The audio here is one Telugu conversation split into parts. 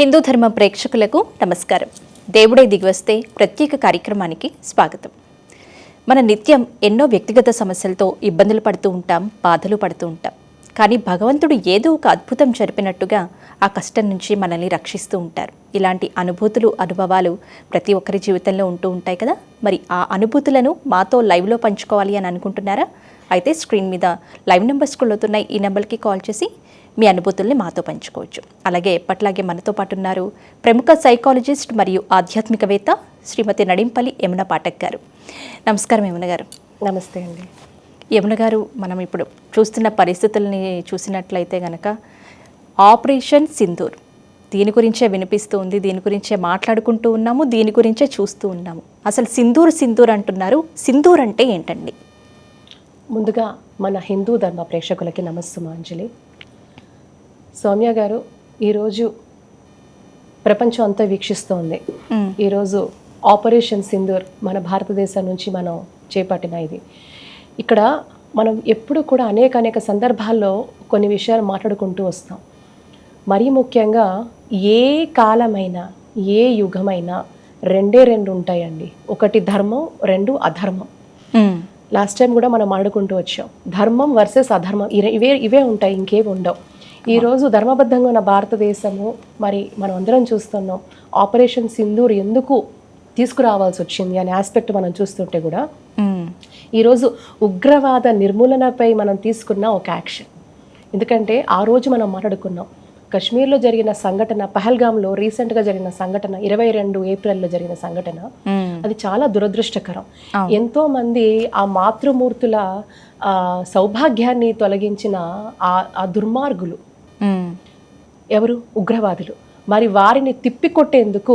హిందూ ధర్మ ప్రేక్షకులకు నమస్కారం. దేవుడే దిగివస్తే ప్రత్యేక కార్యక్రమానికి స్వాగతం. మన నిత్యం ఎన్నో వ్యక్తిగత సమస్యలతో ఇబ్బందులు పడుతూ ఉంటాం బాధలు పడుతూ ఉంటాం. కానీ భగవంతుడు ఏదో ఒక అద్భుతం జరిపినట్టుగా ఆ కష్టం నుంచి మనల్ని రక్షిస్తూ ఉంటారు. ఇలాంటి అనుభూతులు అనుభవాలు ప్రతి ఒక్కరి జీవితంలో ఉంటూ ఉంటాయి కదా? మరి ఆ అనుభూతులను మాతో లైవ్లో పంచుకోవాలి అని అనుకుంటున్నారా? అయితే స్క్రీన్ మీద లైవ్ నెంబర్స్ అవుతున్నాయి ఈ నెంబర్కి కాల్ చేసి మీ అనుభూతుల్ని మాతో పంచుకోవచ్చు. అలాగే ఎప్పట్లాగే మనతో పాటు ఉన్నారు ప్రముఖ సైకాలజిస్ట్ మరియు ఆధ్యాత్మికవేత్త శ్రీమతి నడింపల్లి యమున పాఠక్ గారు. నమస్కారం యమున గారు. నమస్తే అండి. యమున గారు మనం ఇప్పుడు చూస్తున్న పరిస్థితుల్ని చూసినట్లయితే గనక ఆపరేషన్ సింధూర్ దీని గురించే వినిపిస్తూ ఉంది దీని గురించే మాట్లాడుకుంటూ ఉన్నాము దీని గురించే చూస్తూ ఉన్నాము. అసలు సింధూర్ సింధూర్ అంటున్నారు. సింధూర్ అంటే ఏంటండి? ముందుగా మన హిందూ ధర్మ ప్రేక్షకులకి నమస్సుమాంజలి. సౌమ్య గారు ఈరోజు ప్రపంచం అంతా వీక్షిస్తోంది. ఈరోజు ఆపరేషన్ సింధూర్ మన భారతదేశం నుంచి మనం చేపట్టిన ఇది. ఇక్కడ మనం ఎప్పుడు కూడా అనేక అనేక సందర్భాల్లో కొన్ని విషయాలు మాట్లాడుకుంటూ వస్తాం. మరీ ముఖ్యంగా ఏ కాలమైనా ఏ యుగమైనా రెండే రెండు ఉంటాయండి. ఒకటి ధర్మం రెండు అధర్మం. లాస్ట్ టైం కూడా మనం ఆడుకుంటూ వచ్చాం. ధర్మం వర్సెస్ అధర్మం ఇవే ఇవే ఉంటాయి ఇంకేవి ఉండవు. ఈరోజు ధర్మబద్ధంగా ఉన్న భారతదేశము మరి మనం అందరం చూస్తున్నాం ఆపరేషన్ సింధూర్ ఎందుకు తీసుకురావాల్సి వచ్చింది అనే ఆస్పెక్ట్ మనం చూస్తుంటే కూడా. ఈరోజు ఉగ్రవాద నిర్మూలనపై మనం తీసుకున్న ఒక యాక్షన్ ఎందుకంటే ఆ రోజు మనం మాట్లాడుకున్నాం కశ్మీర్లో జరిగిన సంఘటన పహల్గామ్లో రీసెంట్గా జరిగిన సంఘటన ఇరవై రెండు ఏప్రిల్లో జరిగిన సంఘటన. అది చాలా దురదృష్టకరం ఎంతో మంది ఆ మాతృమూర్తుల సౌభాగ్యాన్ని తొలగించిన ఆ దుర్మార్గులు. ఎవరు? ఉగ్రవాదులు. మరి వారిని తిప్పికొట్టేందుకు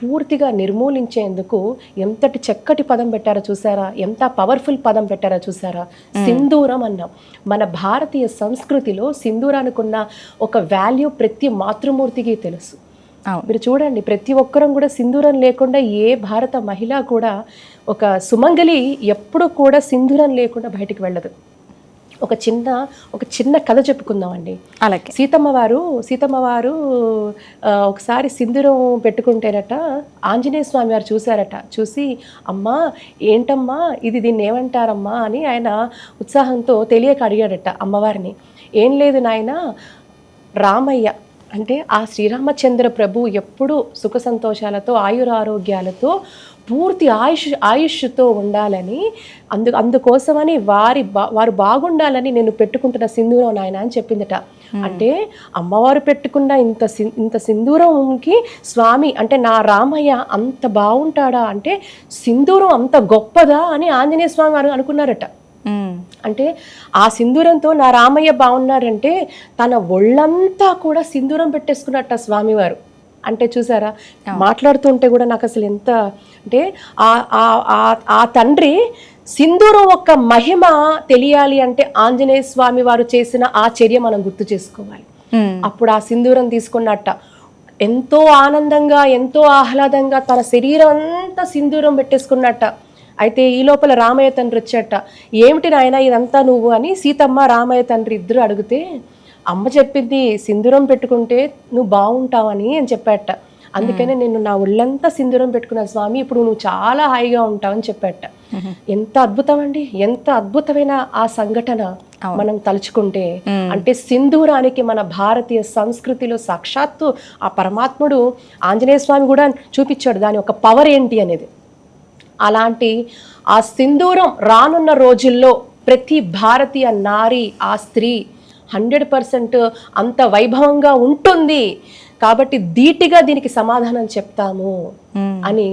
పూర్తిగా నిర్మూలించేందుకు ఎంతటి చక్కటి పదం పెట్టారో చూసారా? ఎంత పవర్ఫుల్ పదం పెట్టారో చూసారా? సింధూరం అన్నాం. మన భారతీయ సంస్కృతిలో సింధూరానికున్న ఒక వాల్యూ ప్రతి మాతృమూర్తికి తెలుసు. మీరు చూడండి ప్రతి ఒక్కరం కూడా సింధూరం లేకుండా ఏ భారత మహిళ కూడా ఒక సుమంగలి ఎప్పుడు కూడా సింధూరం లేకుండా బయటికి వెళ్ళదు. ఒక చిన్న ఒక చిన్న కథ చెప్పుకుందామండి. అలాగే. సీతమ్మ వారు సీతమ్మ వారు ఆ, ఒకసారి సింధూరం పెట్టుకుంటేనట ఆంజనేయ స్వామి వారు చూశారట. చూసి అమ్మా ఏంటమ్మా? ఇది దీన్ని ఏమంటారమ్మా? అని ఆయన ఉత్సాహంతో తెలియక అడిగాడట అమ్మవారిని. ఏం లేదు నాయన రామయ్య అంటే ఆ శ్రీరామచంద్ర ప్రభు ఎప్పుడూ సుఖ సంతోషాలతో ఆయురారోగ్యాలతో పూర్తి ఆయుష్ ఆయుష్తో ఉండాలని అందు అందుకోసమని వారి బా వారు బాగుండాలని నేను పెట్టుకుంటున్న సింధూరం నాయన అని చెప్పిందట. అంటే అమ్మవారు పెట్టుకున్న ఇంత ఇంత సింధూరంకి స్వామి అంటే నా రామయ్య అంత బాగుంటాడా అంటే సింధూరం అంత గొప్పదా అని ఆంజనేయ స్వామి వారు అనుకున్నారట. అంటే ఆ సింధూరంతో నా రామయ్య బాగున్నాడంటే తన ఒళ్ళంతా కూడా సింధూరం పెట్టేసుకున్నట్ట స్వామివారు. అంటే చూసారా మాట్లాడుతుంటే కూడా నాకు అసలు ఎంత అంటే ఆ తండ్రి సింధూరం యొక్క మహిమ తెలియాలి అంటే ఆంజనేయ స్వామి వారు చేసిన ఆ చర్య మనం గుర్తు చేసుకోవాలి. అప్పుడు ఆ సింధూరం తీసుకున్నట్ట. ఎంతో ఆనందంగా ఎంతో ఆహ్లాదంగా తన శరీరం అంతా సింధూరం పెట్టేసుకున్నట్ట. అయితే ఈ లోపల రామయ్య తండ్రి వచ్చాట ఏమిటి నాయన ఇదంతా నువ్వు? అని సీతమ్మ రామయ్య తండ్రి ఇద్దరు అడిగితే అమ్మ చెప్పింది సింధూరం పెట్టుకుంటే నువ్వు బాగుంటావని అని చెప్పాట. అందుకనే నేను నా ఒళ్ళంతా సింధూరం పెట్టుకున్న స్వామి ఇప్పుడు నువ్వు చాలా హాయిగా ఉంటావని చెప్పాట. ఎంత అద్భుతం అండి ఎంత అద్భుతమైన ఆ సంఘటన మనం తలుచుకుంటే. అంటే సింధూరానికి మన భారతీయ సంస్కృతిలో సాక్షాత్తు ఆ పరమాత్ముడు ఆంజనేయ స్వామి కూడా చూపించాడు. దాని ఒక పవర్ ఏంటి అనేది. అలాంటి ఆ సింధూరం రానున్న రోజుల్లో ప్రతి భారతీయ నారి ఆ స్త్రీ హండ్రెడ్ పర్సెంట్ అంత వైభవంగా ఉంటుంది. కాబట్టి ధీటిగా దీనికి సమాధానం చెప్తాము. అని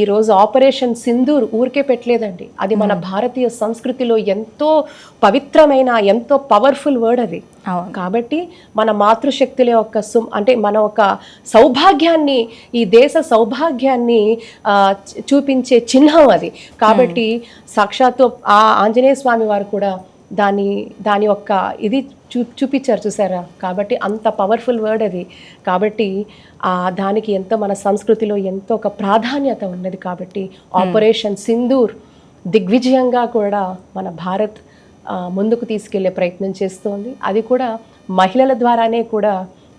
ఈరోజు ఆపరేషన్ సింధూర్ ఊరికే పెట్టలేదండి. అది మన భారతీయ సంస్కృతిలో ఎంతో పవిత్రమైన ఎంతో పవర్ఫుల్ వర్డ్ అది. కాబట్టి మన మాతృశక్తుల యొక్క సుమ్ అంటే మన ఒక సౌభాగ్యాన్ని ఈ దేశ సౌభాగ్యాన్ని చూపించే చిహ్నం అది. కాబట్టి సాక్షాత్తు ఆ ఆంజనేయ స్వామి వారు కూడా దాని దాని యొక్క ఇది చూ చూపించారు చూసారా? కాబట్టి అంత పవర్ఫుల్ వర్డ్ అది. కాబట్టి దానికి ఎంతో మన సంస్కృతిలో ఎంతో ఒక ప్రాధాన్యత ఉన్నది కాబట్టి ఆపరేషన్ సింధూర్ దిగ్విజయంగా కూడా మన భారత్ ముందుకు తీసుకెళ్ళే ప్రయత్నం చేస్తోంది. అది కూడా మహిళల ద్వారానే కూడా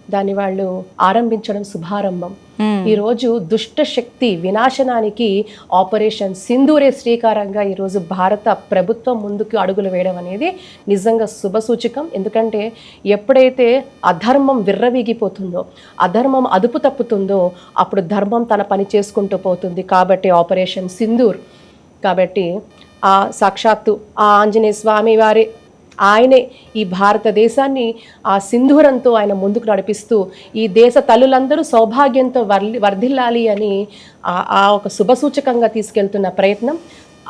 దాన్ని వాళ్ళు ఆరంభించడం శుభారంభం. మ్మ్. ఈరోజు దుష్ట శక్తి వినాశనానికి ఆపరేషన్ సింధూరే శ్రీకారంగా ఈరోజు భారత ప్రభుత్వం ముందుకు అడుగులు వేయడం అనేది నిజంగా శుభసూచకం ఎందుకంటే ఎప్పుడైతే అధర్మం విర్రవీగిపోతుందో అధర్మం అదుపు తప్పుతుందో అప్పుడు ధర్మం తన పని చేసుకుంటూ పోతుంది. కాబట్టి ఆపరేషన్ సింధూర్. కాబట్టి ఆ సాక్షాత్తు ఆ ఆంజనేయ స్వామి వారి ఆయనే ఈ భారతదేశాన్ని ఆ సింధూరంతో ఆయన ముందుకు నడిపిస్తూ ఈ దేశ తల్లులందరూ సౌభాగ్యంతో వర్లి వర్ధిల్లాలి అని ఆ- ఒక శుభసూచకంగా తీసుకెళ్తున్న ప్రయత్నం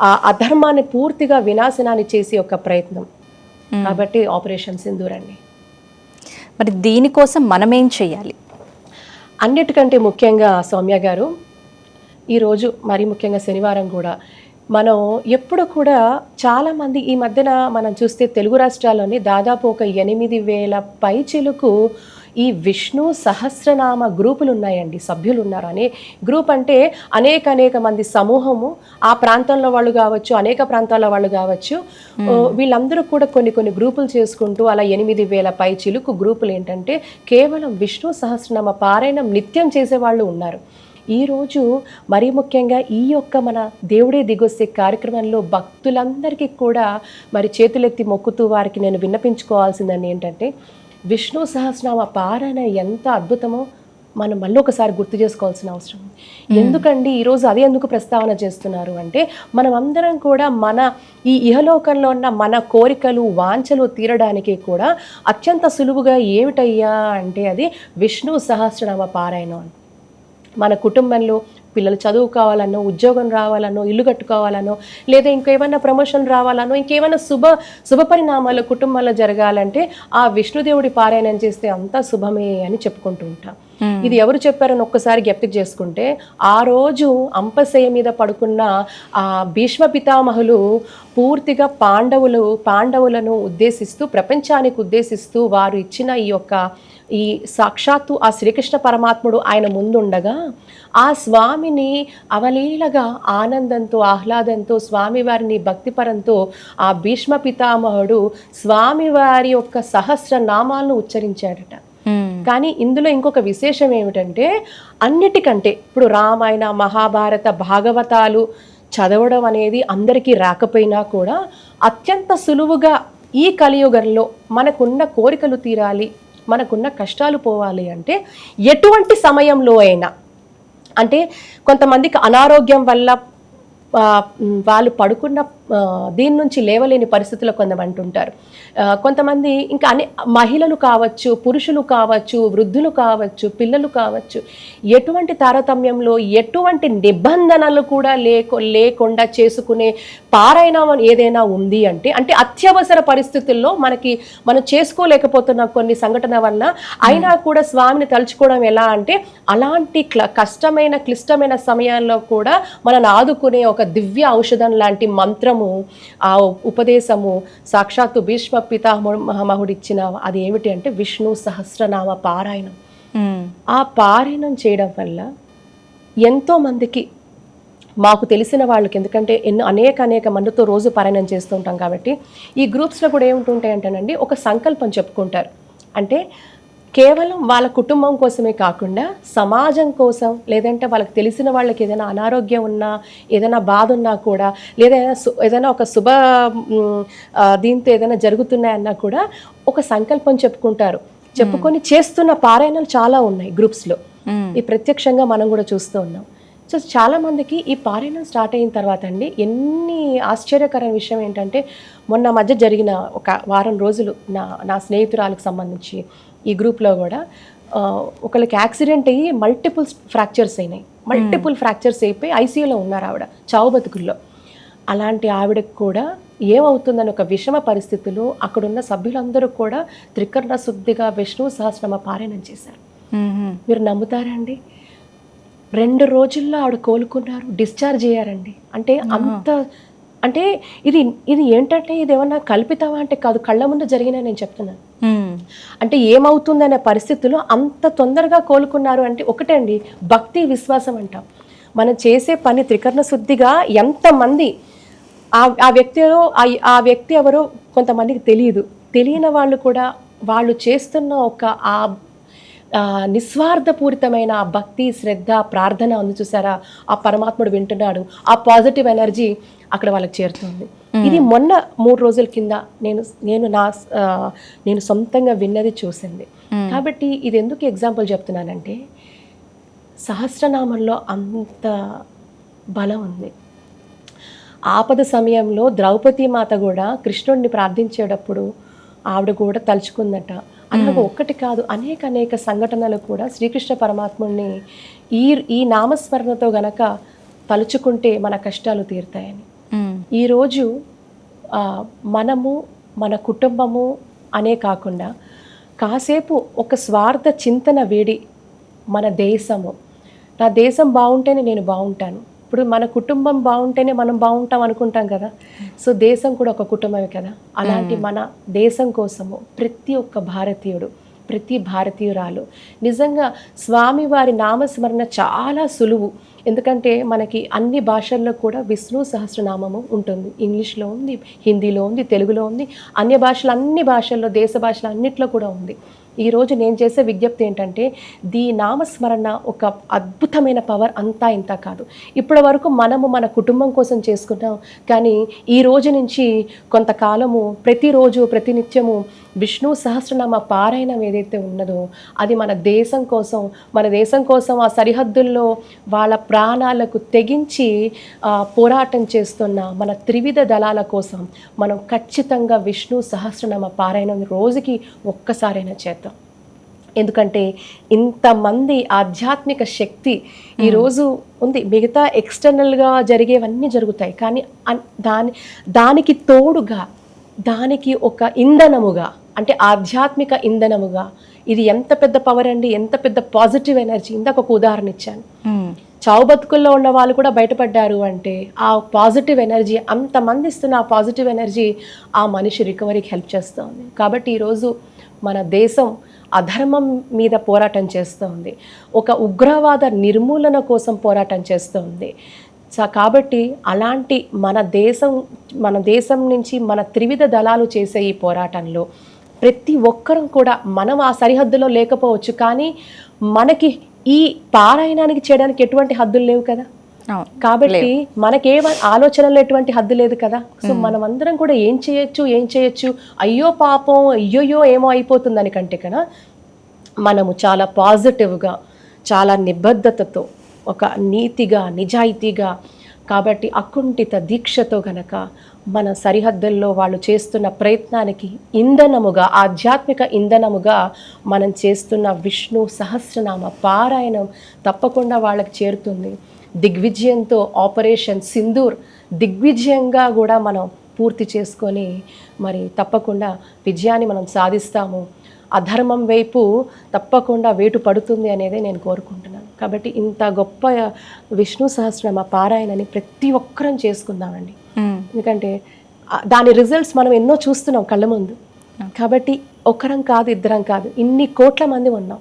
ఆ అధర్మాన్ని పూర్తిగా వినాశనాన్ని చేసే ఒక ప్రయత్నం. కాబట్టి ఆపరేషన్ సింధూర్ అండి. మరి దీనికోసం మనం ఏం చేయాలి? అన్నిటికంటే ముఖ్యంగా సౌమ్య గారు ఈరోజు మరీ ముఖ్యంగా శనివారం కూడా మనం ఎప్పుడు కూడా చాలామంది ఈ మధ్యన మనం చూస్తే తెలుగు రాష్ట్రాల్లోని దాదాపు ఒక ఎనిమిది వేల పైచిలుకు ఈ విష్ణు సహస్రనామ గ్రూపులు ఉన్నాయండి సభ్యులు ఉన్నారు. అనే గ్రూప్ అంటే అనేక అనేక మంది సమూహము. ఆ ప్రాంతంలో వాళ్ళు కావచ్చు అనేక ప్రాంతాల వాళ్ళు కావచ్చు. వీళ్ళందరూ కూడా కొన్ని కొన్ని గ్రూపులు చేసుకుంటూ అలా ఎనిమిది వేల పై చిలుకు గ్రూపులు ఏంటంటే కేవలం విష్ణు సహస్రనామ పారాయణం నిత్యం చేసే వాళ్ళు ఉన్నారు. ఈరోజు మరీ ముఖ్యంగా ఈ యొక్క మన దేవుడే దిగొస్తే కార్యక్రమంలో భక్తులందరికీ కూడా మరి చేతులెత్తి మొక్కుతూ వారికి నేను విన్నపించుకోవాల్సిందని ఏంటంటే విష్ణు సహస్రనామ పారాయణ ఎంత అద్భుతమో మనం మళ్ళీ ఒకసారి గుర్తు చేసుకోవాల్సిన అవసరం. ఎందుకండి ఈరోజు అదే ఎందుకు ప్రస్తావన చేస్తున్నారు అంటే మనం అందరం కూడా మన ఈ ఇహలోకంలో ఉన్న మన కోరికలు వాంఛలు తీరడానికి కూడా అత్యంత సులువుగా ఏమిటయ్యా అంటే అది విష్ణు సహస్రనామ పారాయణం మన కుటుంబంలో పిల్లలు చదువు కావాలనో ఉద్యోగం రావాలనో ఇల్లు కట్టుకోవాలనో లేదా ఇంకేమైనా ప్రమోషన్ రావాలనో ఇంకేమైనా శుభ శుభ పరిణామాలు కుటుంబంలో జరగాలంటే ఆ విష్ణుదేవుడి పారాయణం చేస్తే అంతా శుభమే అని చెప్పుకుంటూ ఉంటాం. ఇది ఎవరు చెప్పారని ఒక్కసారి జ్ఞప్తికి చేసుకుంటే ఆ రోజు అంపశయ మీద పడుకున్న ఆ భీష్మ పితామహులు పూర్తిగా పాండవులు పాండవులను ఉద్దేశిస్తూ ప్రపంచానికి ఉద్దేశిస్తూ వారు ఇచ్చిన ఈ యొక్క ఈ సాక్షాత్తు ఆ శ్రీకృష్ణ పరమాత్ముడు ఆయన ముందుండగా ఆ స్వామిని అవలీలగా ఆనందంతో ఆహ్లాదంతో స్వామివారిని భక్తిపరంతో ఆ భీష్మ పితామహుడు స్వామివారి యొక్క సహస్ర నామాలను ఉచ్చరించాడట. కానీ ఇందులో ఇంకొక విశేషం ఏమిటంటే అన్నిటికంటే ఇప్పుడు రామాయణ మహాభారత భాగవతాలు చదవడం అనేది అందరికీ రాకపోయినా కూడా అత్యంత సులువుగా ఈ కలియుగంలో మనకున్న కోరికలు తీరాలి మనకున్న కష్టాలు పోవాలి అంటే ఎటువంటి సమయంలో అయినా. అంటే కొంతమందికి అనారోగ్యం వల్ల వాళ్ళు పడుకున్న దీని నుంచి లేవలేని పరిస్థితుల్లో కొంతమంది ఉంటారు. కొంతమంది ఇంకా అనే మహిళలు కావచ్చు పురుషులు కావచ్చు వృద్ధులు కావచ్చు పిల్లలు కావచ్చు ఎటువంటి తారతమ్యంలో ఎటువంటి నిబంధనలు కూడా లేకు లేకుండా చేసుకునే పారాయణం ఏదైనా ఉంది అంటే అంటే అత్యవసర పరిస్థితుల్లో మనకి మనం చేసుకోలేకపోతున్న కొన్ని సంఘటన వలన అయినా కూడా స్వామిని తలుచుకోవడం ఎలా అంటే అలాంటి క్ల కష్టమైన క్లిష్టమైన సమయాల్లో కూడా మనల్ని ఆదుకునే ఒక దివ్య ఔషధం లాంటి మంత్రము ఆ ఉపదేశము సాక్షాత్తు భీష్మ పితామహుడు ఇచ్చిన అది ఏమిటి అంటే విష్ణు సహస్రనామ పారాయణం. ఆ పారాయణం చేయడం వల్ల ఎంతో మందికి మాకు తెలిసిన వాళ్ళకి ఎందుకంటే ఎన్నో అనేక అనేక మందితో రోజు పారాయణం చేస్తూ ఉంటాం కాబట్టి ఈ గ్రూప్స్లో కూడా ఏముంటుంటాయి అంటేనండి ఒక సంకల్పం చెప్పుకుంటారు అంటే కేవలం వాళ్ళ కుటుంబం కోసమే కాకుండా సమాజం కోసం లేదంటే వాళ్ళకి తెలిసిన వాళ్ళకి ఏదైనా అనారోగ్యం ఉన్నా ఏదైనా బాధ ఉన్నా కూడా లేదా ఏదైనా ఒక శుభ దీంతో ఏదైనా జరుగుతున్నాయన్నా కూడా ఒక సంకల్పం చెప్పుకుంటారు. చెప్పుకొని చేస్తున్న పారాయణాలు చాలా ఉన్నాయి గ్రూప్స్లో. ఈ ప్రత్యక్షంగా మనం కూడా చూస్తూ ఉన్నాం. సో చాలా మందికి ఈ పారాయణం స్టార్ట్ అయిన తర్వాత అండి ఎన్ని ఆశ్చర్యకరమైన విషయం ఏంటంటే మొన్న మధ్య జరిగిన ఒక వారం రోజులు నా నా స్నేహితురాలకు సంబంధించి ఈ గ్రూప్లో కూడా ఒకళ్ళకి యాక్సిడెంట్ అయ్యి మల్టిపుల్ ఫ్రాక్చర్స్ అయినాయి. మల్టిపుల్ ఫ్రాక్చర్స్ అయిపోయి ఐసీయూలో ఉన్నారు ఆవిడ చావు బతుకుల్లో. అలాంటి ఆవిడకు కూడా ఏమవుతుందని ఒక విషమ పరిస్థితులు అక్కడున్న సభ్యులందరూ కూడా త్రికరణ శుద్ధిగా విష్ణు సహస్రమ పారాయణం చేశారు. మీరు నమ్ముతారా అండి? రెండు రోజుల్లో ఆవిడ కోలుకున్నారు డిశ్చార్జ్ అయ్యారండి. అంటే అంత అంటే ఇది ఇది ఏంటంటే ఇది ఏమన్నా కల్పితావా అంటే కాదు కళ్ళ ముందు జరిగిన నేను చెప్తున్నాను. అంటే ఏమవుతుందనే పరిస్థితుల్లో అంత తొందరగా కోలుకున్నారు అంటే ఒకటండి భక్తి విశ్వాసం అంటాం. మనం చేసే పని త్రికరణ శుద్ధిగా ఎంతమంది ఆ ఆ వ్యక్తి ఎవరో- ఆ- ఆ వ్యక్తి ఎవరో కొంతమందికి తెలియదు. తెలియని వాళ్ళు కూడా వాళ్ళు చేస్తున్న ఒక ఆ, నిస్వార్థపూరితమైన ఆ భక్తి శ్రద్ధ ప్రార్థన ఉంది చూసారా? ఆ పరమాత్ముడు వింటున్నాడు. ఆ పాజిటివ్ ఎనర్జీ అక్కడ వాళ్ళకి చేరుతుంది. ఇది మొన్న మూడు రోజుల కింద నేను నేను నా నేను సొంతంగా విన్నది చూసింది. కాబట్టి ఇది ఎందుకు ఎగ్జాంపుల్ చెప్తున్నానంటే సహస్రనామంలో అంత బలం ఉంది. ఆపద సమయంలో ద్రౌపది మాత కూడా కృష్ణుడిని ప్రార్థించేటప్పుడు ఆవిడ కూడా తలుచుకుందట. అలాగే ఒక్కటి కాదు అనేక అనేక సంఘటనలు కూడా శ్రీకృష్ణ పరమాత్ముడిని ఈ ఈ నామస్మరణతో గనక తలుచుకుంటే మన కష్టాలు తీరుతాయని. ఈరోజు మనము మన కుటుంబము అనే కాకుండా కాసేపు ఒక స్వార్థ చింతన వేడి మన దేశము. నా దేశం బాగుంటేనే నేను బాగుంటాను. ఇప్పుడు మన కుటుంబం బాగుంటేనే మనం బాగుంటాం అనుకుంటాం కదా. సో దేశం కూడా ఒక కుటుంబమే కదా. అలాంటి మన దేశం కోసము ప్రతి ఒక్క భారతీయుడు ప్రతి భారతీయురాలు నిజంగా స్వామివారి నామస్మరణ చాలా సులువు. ఎందుకంటే మనకి అన్ని భాషల్లో కూడా విష్ణు సహస్రనామము ఉంటుంది. ఇంగ్లీష్లో ఉంది హిందీలో ఉంది తెలుగులో ఉంది. అన్య భాషలు అన్ని భాషల్లో దేశ భాషలు అన్నిట్లో కూడా ఉంది. ఈరోజు నేను చేసే విజ్ఞప్తి ఏంటంటే దీ నామస్మరణ ఒక అద్భుతమైన పవర్ అంతా ఇంత కాదు. ఇప్పటి వరకు మనము మన కుటుంబం కోసం చేసుకున్నాం. కానీ ఈ రోజు నుంచి కొంతకాలము ప్రతిరోజు ప్రతినిత్యము విష్ణు సహస్రనామ పారాయణం ఏదైతే ఉన్నదో అది మన దేశం కోసం మన దేశం కోసం ఆ సరిహద్దుల్లో వాళ్ళ ప్రాణాలకు తెగించి పోరాటం చేస్తున్న మన త్రివిధ దళాల కోసం మనం ఖచ్చితంగా విష్ణు సహస్రనామ పారాయణం రోజుకి ఒక్కసారైనా చేద్దాం. ఎందుకంటే ఇంతమంది ఆధ్యాత్మిక శక్తి ఈరోజు ఉంది. మిగతా ఎక్స్టర్నల్గా జరిగేవన్నీ జరుగుతాయి. కానీ దాని దానికి తోడుగా దానికి ఒక ఇంధనముగా అంటే ఆధ్యాత్మిక ఇంధనముగా ఇది ఎంత పెద్ద పవర్ అండి ఎంత పెద్ద పాజిటివ్ ఎనర్జీ ఇందాక ఒక ఉదాహరణ ఇచ్చాను. చావు బతుకుల్లో ఉన్న వాళ్ళు కూడా బయటపడ్డారు అంటే ఆ పాజిటివ్ ఎనర్జీ అంతమంది ఇస్తున్న ఆ పాజిటివ్ ఎనర్జీ ఆ మనిషి రికవరీకి హెల్ప్ చేస్తుంది. కాబట్టి ఈరోజు మన దేశం అధర్మం మీద పోరాటం చేస్తోంది. ఒక ఉగ్రవాద నిర్మూలన కోసం పోరాటం చేస్తోంది. కాబట్టి అలాంటి మన దేశం మన దేశం నుంచి మన త్రివిధ దళాలు చేసే ఈ పోరాటంలో ప్రతి ఒక్కరం కూడా మనం ఆ సరిహద్దులో లేకపోవచ్చు కానీ మనకి ఈ పారాయణానికి చేయడానికి ఎటువంటి హద్దులు లేవు కదా? కాబట్టి మనకే ఆలోచనలో ఎటువంటి హద్దు లేదు కదా? సో మనం అందరం కూడా ఏం చేయొచ్చు ఏం చేయొచ్చు? అయ్యో పాపం అయ్యోయో ఏమో అయిపోతుందని కంటే కదా మనము చాలా పాజిటివ్గా చాలా నిబద్ధతతో ఒక నీతిగా నిజాయితీగా కాబట్టి అకుంఠిత దీక్షతో గనక మన సరిహద్దుల్లో వాళ్ళు చేస్తున్న ప్రయత్నానికి ఇంధనముగా ఆధ్యాత్మిక ఇంధనముగా మనం చేస్తున్న విష్ణు సహస్రనామ పారాయణం తప్పకుండా వాళ్ళకి చేరుతుంది. దిగ్విజయంతో ఆపరేషన్ సింధూర్ దిగ్విజయంగా కూడా మనం పూర్తి చేసుకొని మరి తప్పకుండా విజయాన్ని మనం సాధిస్తాము. అధర్మం వైపు తప్పకుండా వేటు పడుతుంది అనేది నేను కోరుకుంటున్నాను. కాబట్టి ఇంత గొప్ప విష్ణు సహస్రనామ పారాయణని ప్రతి ఒక్కరం చేసుకుందామండి. ఎందుకంటే దాని రిజల్ట్స్ మనం ఎన్నో చూస్తున్నాం కళ్ళ ముందు. కాబట్టి ఒకరం కాదు ఇద్దరం కాదు ఇన్ని కోట్ల మంది ఉన్నాం.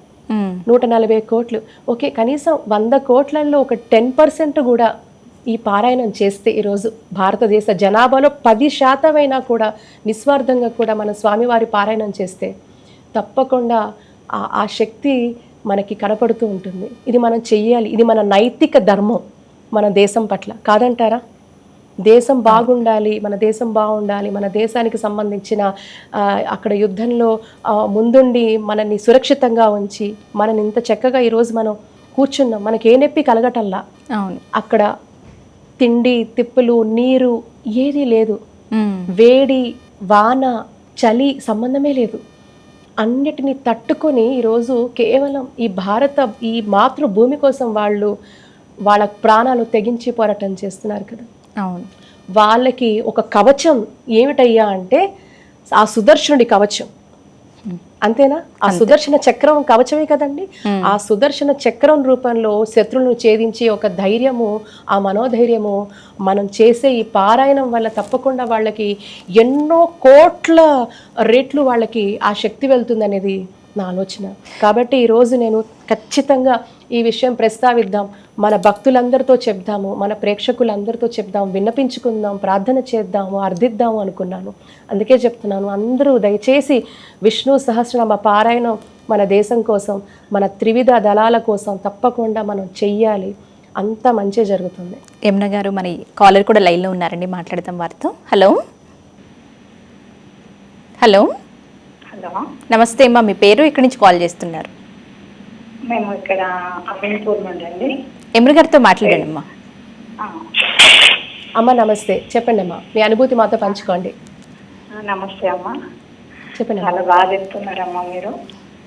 నూట నలభై కోట్లు. ఓకే కనీసం వంద కోట్లలో ఒక టెన్ పర్సెంట్ కూడా ఈ పారాయణం చేస్తే ఈరోజు భారతదేశ జనాభాలో పది శాతమైనా కూడా నిస్వార్థంగా కూడా మన స్వామివారి పారాయణం చేస్తే తప్పకుండా ఆ శక్తి మనకి కనపడుతూ ఉంటుంది. ఇది మనం చెయ్యాలి. ఇది మన నైతిక ధర్మం మన దేశం పట్ల. కాదంటారా? దేశం బాగుండాలి మన దేశం బాగుండాలి మన దేశానికి సంబంధించిన అక్కడ యుద్ధంలో ముందుండి మనల్ని సురక్షితంగా ఉంచి మనని ఇంత చక్కగా ఈరోజు మనం కూర్చున్నాం. మనకి ఏ నొప్పి కలగటల్లా అవును. అక్కడ తిండి తిప్పులు నీరు ఏదీ లేదు. వేడి వాన చలి సంబంధమే లేదు. అన్నిటిని తట్టుకొని ఈరోజు కేవలం ఈ భారత ఈ మాతృభూమి కోసం వాళ్ళు వాళ్ళ ప్రాణాలు తెగించి పోరాటం చేస్తున్నారు కదా. అవును. వాళ్ళకి ఒక కవచం ఏమిటయ్యా అంటే ఆ సుదర్శనుడి కవచం. అంతేనా? ఆ సుదర్శన చక్రం కవచమే కదండి. ఆ సుదర్శన చక్రం రూపంలో శత్రువులను ఛేదించి ఒక ధైర్యము ఆ మనోధైర్యము మనం చేసే ఈ పారాయణం వల్ల తప్పకుండా వాళ్ళకి ఎన్నో కోట్ల రేట్లు వాళ్ళకి ఆ శక్తి వెళ్తుందనేది నా ఆలోచన. కాబట్టి ఈరోజు నేను ఖచ్చితంగా ఈ విషయం ప్రస్తావిద్దాం. మన భక్తులందరితో చెప్దాము మన ప్రేక్షకులందరితో చెప్దాం విన్నపించుకుందాం ప్రార్థన చేద్దాము అర్థిద్దాము అనుకున్నాను. అందుకే చెప్తున్నాను అందరూ దయచేసి విష్ణు సహస్రనామ పారాయణం మన దేశం కోసం మన త్రివిధ దళాల కోసం తప్పకుండా మనం చెయ్యాలి. అంత మంచి జరుగుతుంది. యమున గారు మరి కాలర్ కూడా లైన్లో ఉన్నారండి మాట్లాడదాం వారితో. హలో? హలో? హలో. నమస్తే అమ్మా మీ పేరు? ఇక్కడి నుంచి కాల్ చేస్తున్నారు? మేము ఇక్కడ అమీన్పూర్ నుండి అండి. యమున గారితో మాట్లాడండి అమ్మా. అమ్మ నమస్తే. చెప్పండి అమ్మా. మీ అనుభూతి మాతో పంచుకోండి. నమస్తే అమ్మా. చెప్పండి చాలా బాగా చెప్తున్నారమ్మా మీరు.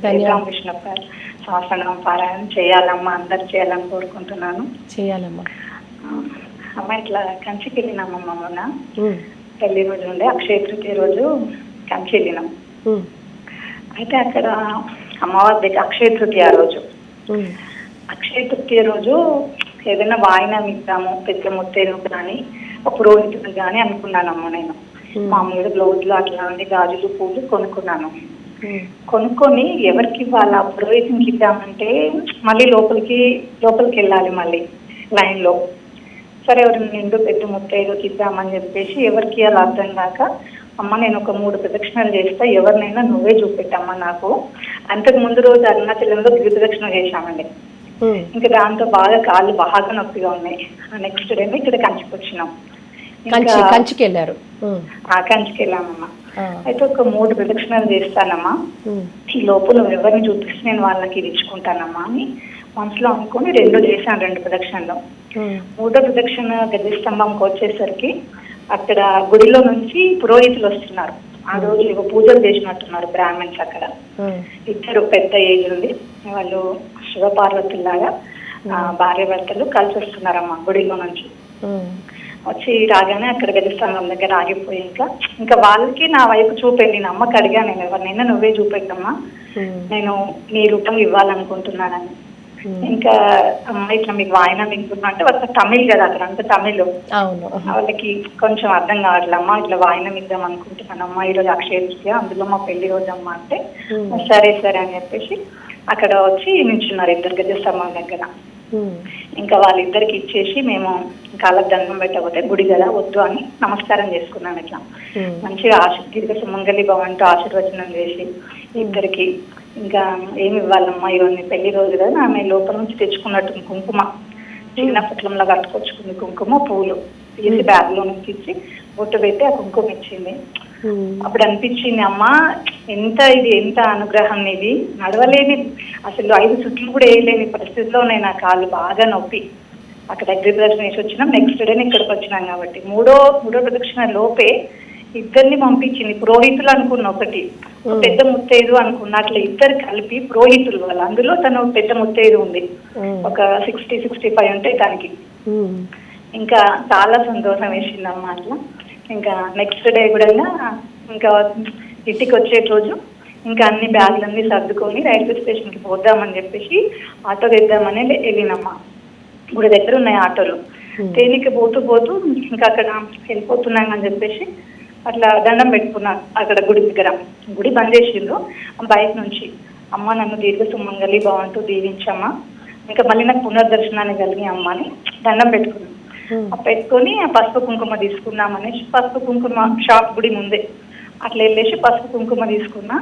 ధన్యవాదాలు. రామకృష్ణ గారు శాసనం పారాయణం చేయాలమ్మా అందరు చేయాలని కోరుకుంటున్నాను. చేయాలమ్మా. అమ్మ ఇట్లా కంచికి వెళ్ళినామమ్మా మొన్న. పెళ్ళి రోజు నుండి అక్షయ తృతీయ రోజు కంచి వెళ్ళినాం. అయితే అక్కడ అమ్మవారి దగ్గర అక్షయ తృతీయ రోజు. అక్షయ తృతీయ రోజు ఏదైనా వాయినం ఇద్దాము పెద్ద ముత్తేరు కానీ ఒక పురోహితుడు కానీ అనుకున్నానమ్మా నేను. మామూలుగా బ్లౌజులు అట్లాంటి గాజులు పూలు కొనుక్కున్నాను. కొనుక్కొని ఎవరికి ఇవ్వాలి? ఆ పురోహితునికి ఇద్దామంటే మళ్ళీ లోపలికి లోపలికి వెళ్ళాలి మళ్ళీ లైన్లో సరే ఎవరు నిండు పెద్ద ముత్తైదుకి ఇద్దామని చెప్పేసి ఎవరికి అలా అర్థం కాక అమ్మ నేను ఒక మూడు ప్రదక్షిణలు చేస్తా ఎవరినైనా నువ్వే చూపెట్టమ్మా నాకు. అంతకు ముందు రోజు అరుణాచలంలో ప్రదక్షిణ చేశామండి. ఇంకా దాంతో బాగా కాళ్ళు బాగా నొప్పిగా ఉన్నాయి. నెక్స్ట్ డే ఇక్కడ కంచికి వచ్చినాం. కంచి ఇంకా కంచికి వెళ్ళారు ఉమ్, ఆ కంచికి వెళ్ళామమ్మా అయితే ఒక మూడు ప్రదక్షిణలు చేస్తానమ్మా. ఈ లోపల ఎవరిని చూపిస్తే నేను వాళ్ళకి ఇది ఇచ్చుకుంటానమ్మా అని మనసులో అనుకొని రెండు చేశాను రెండు ప్రదక్షిణలు. మూడో ప్రదక్షిణ గది స్తంభంకి వచ్చేసరికి అక్కడ గుడిలో నుంచి పురోహితులు వస్తున్నారు. ఆ రోజు ఏవో పూజలు చేసినట్టున్నారు బ్రాహ్మణ్స్ అక్కడ. ఇద్దరు పెద్ద ఏజ్ ఉంది. వాళ్ళు శివపార్వతుల్లాగా ఆ, భార్య భర్తలు కలిసి వస్తున్నారమ్మా గుడిలో నుంచి. వచ్చి రాగానే అక్కడ గజస్తంభం దగ్గర ఆగిపోయి ఇంకా ఇంకా వాళ్ళకి నా వైపు చూపెళ్ళి నా అమ్మకి అడిగా నేను. ఎవరినైనా నువ్వే చూపెట్టమ్మా. నేను నీ రూపం ఇవ్వాలనుకుంటున్నానని. ఇంకా అమ్మ ఇట్లా మీకు వాయినా మింగుతున్నా అంటే వాళ్ళకి తమిళ్ కదా అక్కడ అంతా తమిళ్. అవును. వాళ్ళకి కొంచెం అర్థం కావట్లే. అమ్మా ఇట్లా వాయినం ఇద్దాం అనుకుంటున్నాను. అమ్మా ఈరోజు అక్షయ తృతీయ అందులో మా పెళ్ళి రోజు అమ్మా అంటే సరే సరే అని చెప్పేసి అక్కడ వచ్చి నించున్నారు ఇద్దరు గజస్తంభం దగ్గర. ఉమ్, ఇంకా వాళ్ళిద్దరికి ఇచ్చేసి మేము కాళ్ళకు దండం పెట్టకపోతే గుడి కదా వద్దు అని నమస్కారం చేసుకున్నాం ఇట్లా. మంచిగా ఆశ దీర్ఘ సుమంగళి భవంతో ఆశీర్వచనం చేసి ఇద్దరికి ఇంకా ఏమి ఇవ్వాలమ్మా? ఇవన్నీ పెళ్ళి రోజు కదా ఆమె లోపల నుంచి తెచ్చుకున్నట్టు కుంకుమ. చిన్న పుట్లంలో కట్టుకొచ్చుకుంది కుంకుమ పూలు. తీసి బ్యాగ్లో నుంచి ఇచ్చి బొట్టు పెట్టి ఆ కుంకుమ ఇచ్చింది. అప్పుడు అనిపించింది అమ్మా ఎంత ఇది ఎంత అనుగ్రహం ఇది. నడవలేని అసలు ఐదు చుట్లు కూడా వేయలేని పరిస్థితిలో నేను నా కాళ్ళు బాగా నొప్పి. అక్కడ దగ్గర ప్రదక్షిణ వేసి వచ్చినాం నెక్స్ట్ డే ఇక్కడికి వచ్చినాం కాబట్టి. మూడో మూడో ప్రదక్షిణ లోపే ఇద్దరిని పంపించింది. పురోహితులు అనుకున్న ఒకటి. ఒక పెద్ద ముత్తైదు అనుకున్న అట్లా ఇద్దరు కలిపి పురోహితులు వాళ్ళు. అందులో తను పెద్ద ముత్తైదు ఉంది. ఒక సిక్స్టీ సిక్స్టీ ఫైవ్ ఉంటాయి దానికి. ఇంకా చాలా సంతోషం వేసిందమ్మా అట్లా. ఇంకా నెక్స్ట్ డే కూడా ఇంకా ఇంటికి వచ్చే రోజు ఇంకా అన్ని బ్యాగులన్నీ సర్దుకొని రైల్వే స్టేషన్కి పోద్దామని చెప్పేసి ఆటో తెద్దామని వెళ్ళినమ్మా. గుడి దగ్గర ఉన్నాయి ఆటోలు. దేనికి పోతూ పోతూ ఇంకా అక్కడ వెళ్ళిపోతున్నాం అని చెప్పేసి అట్లా దండం పెట్టుకున్నా అక్కడ గుడి దగ్గర. గుడి బంద్ చేసిండ్రు. బయట నుంచి అమ్మ నన్ను దీర్ఘ సుమంగళి బాగుంటూ దీవించమ్మా. ఇంకా మళ్ళీ నాకు పునర్దర్శనాన్ని కలిగి అమ్మ అని దండం పెట్టుకున్నాను పెట్టుకొని ఆ పసుపు కుంకుమ తీసుకుందాం అనేసి పసుపు కుంకుమ షాప్ గుడి ముందే. అట్లా వెళ్ళేసి పసుపు కుంకుమ తీసుకున్నా.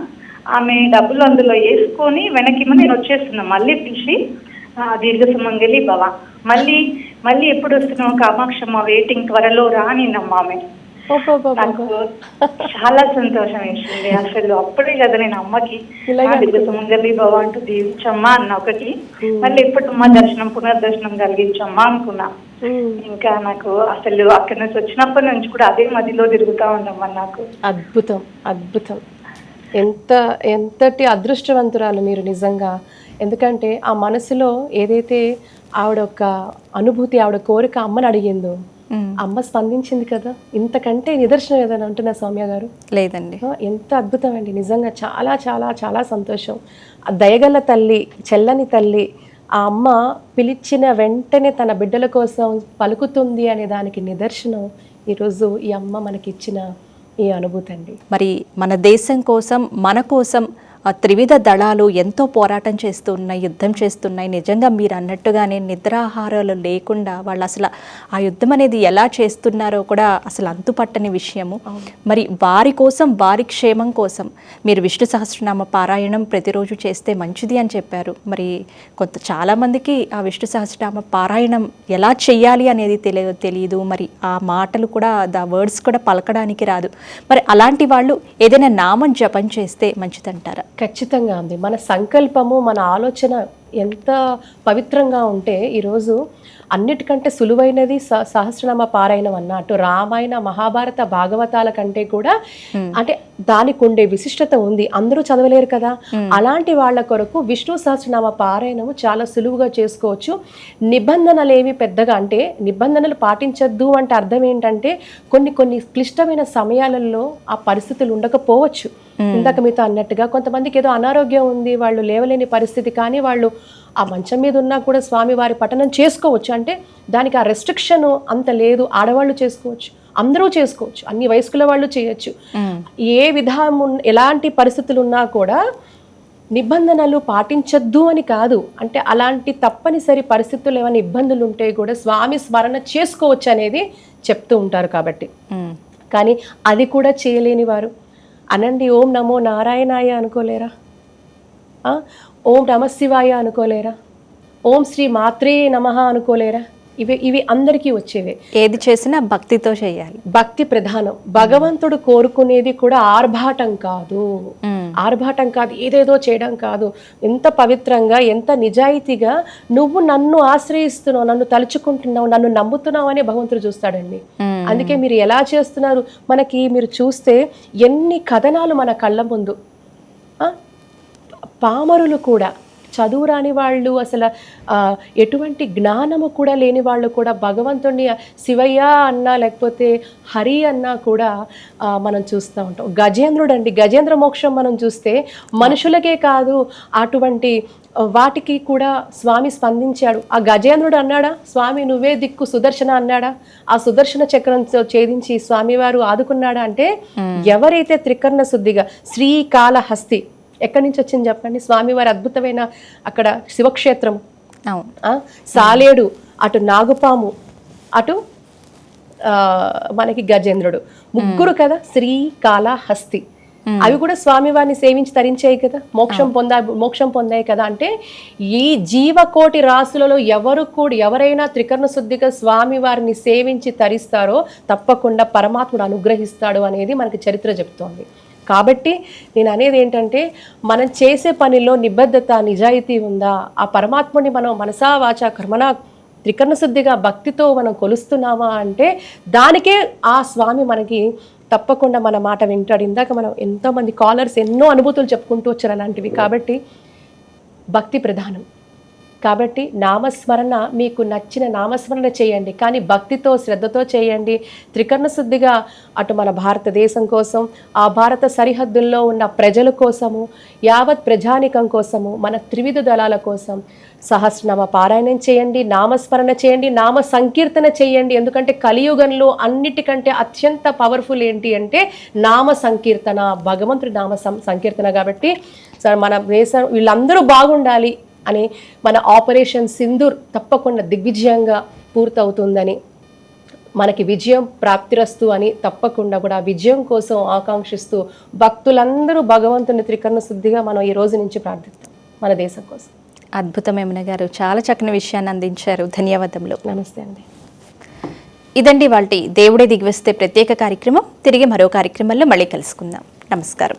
ఆమె డబ్బులు అందులో వేసుకొని వెనక్కి నేను వచ్చేస్తున్నా. మళ్ళీ పిలిచి ఆ, దీర్ఘ సుమంగలి భవ. మళ్ళీ మళ్ళీ ఎప్పుడు వస్తున్నావు కామాక్షమ్మ? వెయిటింగ్ త్వరలో రా నిన్నమ్మ ఆమె నాకు. చాలా సంతోషం వేసింది. అసలు అప్పుడే కదా నేను అమ్మకి సుమంగలి భవ అంటూ దీవించమ్మా అన్న ఒకటి. మళ్ళీ ఎప్పుడమ్మా దర్శనం పునర్దర్శనం కలిగించమ్మా అనుకున్నా. ఇంకా నాకు అసలు అక్కడి నుంచి వచ్చినప్పటి నుంచి కూడా అదే మధ్యలో తిరుగుతా ఉండమ్మా నాకు. అద్భుతం అద్భుతం. ఎంత ఎంతటి అదృష్టవంతురాలు మీరు నిజంగా. ఎందుకంటే ఆ మనసులో ఏదైతే ఆవిడ ఒక అనుభూతి ఆవిడ కోరిక అమ్మని అడిగిందో అమ్మ స్పందించింది కదా. ఇంతకంటే నిదర్శనం ఏదైనా ఉంటుందా సౌమ్య గారు? లేదండి. ఎంత అద్భుతం అండి. నిజంగా చాలా చాలా చాలా సంతోషం. దయగల తల్లి చెల్లని తల్లి ఆ అమ్మ పిలిచిన వెంటనే తన బిడ్డల కోసం పలుకుతుంది అనే దానికి నిదర్శనం ఈరోజు ఈ అమ్మ మనకి ఇచ్చిన ఈ అనుభూతి అండి. మరి మన దేశం కోసం మన కోసం త్రివిధ దళాలు ఎంతో పోరాటం చేస్తున్నాయి యుద్ధం చేస్తున్నాయి. నిజంగా మీరు అన్నట్టుగానే నిద్రాహారాలు లేకుండా వాళ్ళు అసలు ఆ యుద్ధం అనేది ఎలా చేస్తున్నారో కూడా అసలు అంతుపట్టని విషయము. మరి వారి కోసం వారి క్షేమం కోసం మీరు విష్ణు సహస్రనామ పారాయణం ప్రతిరోజు చేస్తే మంచిది అని చెప్పారు. మరి కొంత చాలామందికి ఆ విష్ణు సహస్రనామ పారాయణం ఎలా చెయ్యాలి అనేది తెలియ తెలియదు మరి ఆ మాటలు కూడా ద వర్డ్స్ కూడా పలకడానికి రాదు. మరి అలాంటి వాళ్ళు ఏదైనా నామం జపం చేస్తే మంచిదంటారా? ఖచ్చితంగా ఉంది మన సంకల్పము మన ఆలోచన ఎంత పవిత్రంగా ఉంటే ఈరోజు అన్నిటికంటే సులువైనది సహస్రనామ పారాయణం అన్నట్టు రామాయణ మహాభారత భాగవతాల కంటే కూడా అంటే దానికి ఉండే విశిష్టత ఉంది. అందరూ చదవలేరు కదా. అలాంటి వాళ్ళ కొరకు విష్ణు సహస్రనామ పారాయణము చాలా సులువుగా చేసుకోవచ్చు. నిబంధనలు ఏమి పెద్దగా అంటే నిబంధనలు పాటించద్దు అంటే అర్థం ఏంటంటే కొన్ని కొన్ని క్లిష్టమైన సమయాలలో ఆ పరిస్థితులు ఉండకపోవచ్చు. ఇందాక మీతో అన్నట్టుగా కొంతమందికి ఏదో అనారోగ్యం ఉంది వాళ్ళు లేవలేని పరిస్థితి కానీ వాళ్ళు ఆ మంచం మీద ఉన్నా కూడా స్వామి వారి పఠనం చేసుకోవచ్చు. అంటే దానికి ఆ రెస్ట్రిక్షన్ అంత లేదు. ఆడవాళ్ళు చేసుకోవచ్చు అందరూ చేసుకోవచ్చు అన్ని వయస్కుల వాళ్ళు చేయొచ్చు. ఏ విధం ఎలాంటి పరిస్థితులు ఉన్నా కూడా నిబంధనలు పాటించొద్దు అని కాదు. అంటే అలాంటి తప్పనిసరి పరిస్థితులు ఏమైనా ఇబ్బందులు ఉంటే కూడా స్వామి స్మరణ చేసుకోవచ్చు అనేది చెప్తూ ఉంటారు కాబట్టి. కానీ అది కూడా చేయలేని వారు. అనండి ఓం నమో నారాయణాయ అనుకోలేరా? ఓం నమ శివాయ అనుకోలేరా? ఓం శ్రీ మాత్రే నమః అనుకోలేరా? ఇవి ఇవి అందరికీ వచ్చేవే. ఏది చేసినా భక్తితో చేయాలి. భక్తి ప్రధానం. భగవంతుడు కోరుకునేది కూడా ఆర్భాటం కాదు. ఆర్భాటం కాదు ఏదేదో చేయడం కాదు. ఎంత పవిత్రంగా ఎంత నిజాయితీగా నువ్వు నన్ను ఆశ్రయిస్తున్నావు నన్ను తలుచుకుంటున్నావు నన్ను నమ్ముతున్నావు అని భగవంతుడు చూస్తాడండి. అందుకే మీరు ఎలా చేస్తున్నారు? మనకి మీరు చూస్తే ఎన్ని కథనాలు మన కళ్ళ ముందు. ఆ? పామరులు కూడా చదువు రాని వాళ్ళు అసలు ఎటువంటి జ్ఞానము కూడా లేని వాళ్ళు కూడా భగవంతుడిని శివయ్య అన్నా లేకపోతే హరి అన్నా కూడా మనం చూస్తూ ఉంటాం. గజేంద్రుడు అండి గజేంద్ర మోక్షం మనం చూస్తే మనుషులకే కాదు అటువంటి వాటికి కూడా స్వామి స్పందించాడు. ఆ గజేంద్రుడు అన్నాడా స్వామి నువ్వే దిక్కు సుదర్శన అన్నాడా? ఆ సుదర్శన చక్రం ఛేదించి స్వామివారు ఆదుకున్నాడా అంటే ఎవరైతే త్రికర్ణ శుద్ధిగా శ్రీకాళహస్తి ఎక్కడి నుంచి వచ్చింది చెప్పండి? స్వామివారి అద్భుతమైన అక్కడ శివక్షేత్రం. సాలేడు అటు నాగుపాము అటు మనకి గజేంద్రుడు. ముగ్గురు కదా? శ్రీకాళహస్తి. అవి కూడా స్వామివారిని సేవించి తరించాయి కదా? మోక్షం పొందా మోక్షం పొందాయి కదా? అంటే ఈ జీవకోటి రాసులలో ఎవరు కూడా ఎవరైనా త్రికరణ శుద్ధిగా స్వామివారిని సేవించి తరిస్తారో తప్పకుండా పరమాత్ముడు అనుగ్రహిస్తాడు అనేది మనకి చరిత్ర చెప్తోంది. కాబట్టి నేను అనేది ఏంటంటే మనం చేసే పనిలో నిబద్ధత నిజాయితీ ఉందా? ఆ పరమాత్ముని మనం మనసా వాచ కర్మణ త్రికరణ శుద్ధిగా భక్తితో మనం కొలుస్తున్నామా అంటే దానికే ఆ స్వామి మనకి తప్పకుండా మన మాట వింటాడు. ఇందాక మనం ఎంతోమంది కాలర్స్ ఎన్నో అనుభూతులు చెప్పుకుంటూ వచ్చారు అలాంటివి. కాబట్టి భక్తి ప్రధానం. కాబట్టి నామస్మరణ మీకు నచ్చిన నామస్మరణ చేయండి. కానీ భక్తితో శ్రద్ధతో చేయండి. త్రికరణ శుద్ధిగా అటు మన భారతదేశం కోసం ఆ భారత సరిహద్దుల్లో ఉన్న ప్రజల కోసము యావత్ ప్రజానికం కోసము మన త్రివిధ దళాల కోసం సహస్రనామ పారాయణం చేయండి నామస్మరణ చేయండి నామ సంకీర్తన చేయండి. ఎందుకంటే కలియుగంలో అన్నిటికంటే అత్యంత పవర్ఫుల్ ఏంటి అంటే నామ సంకీర్తన భగవంతుడి నామ సం- సంకీర్తన కాబట్టి సార్ మన దేశం వీళ్ళందరూ బాగుండాలి. అని మన ఆపరేషన్ సింధూర్ తప్పకుండా దిగ్విజయంగా పూర్తవుతుందని మనకి విజయం ప్రాప్తిరస్తు అని తప్పకుండా కూడా విజయం కోసం ఆకాంక్షిస్తూ భక్తులందరూ భగవంతుని త్రికరణ శుద్ధిగా మనం ఈ రోజు నుంచి ప్రార్థిస్తాం మన దేశం కోసం. అద్భుతమేమన గారు చాలా చక్కని విషయాన్ని అందించారు. ధన్యవాదములు. నమస్తే అండి. ఇదండి వాళ్ళ దేవుడే దిగివస్తే ప్రత్యేక కార్యక్రమం. తిరిగి మరో కార్యక్రమంలో మళ్ళీ కలుసుకుందాం. నమస్కారం.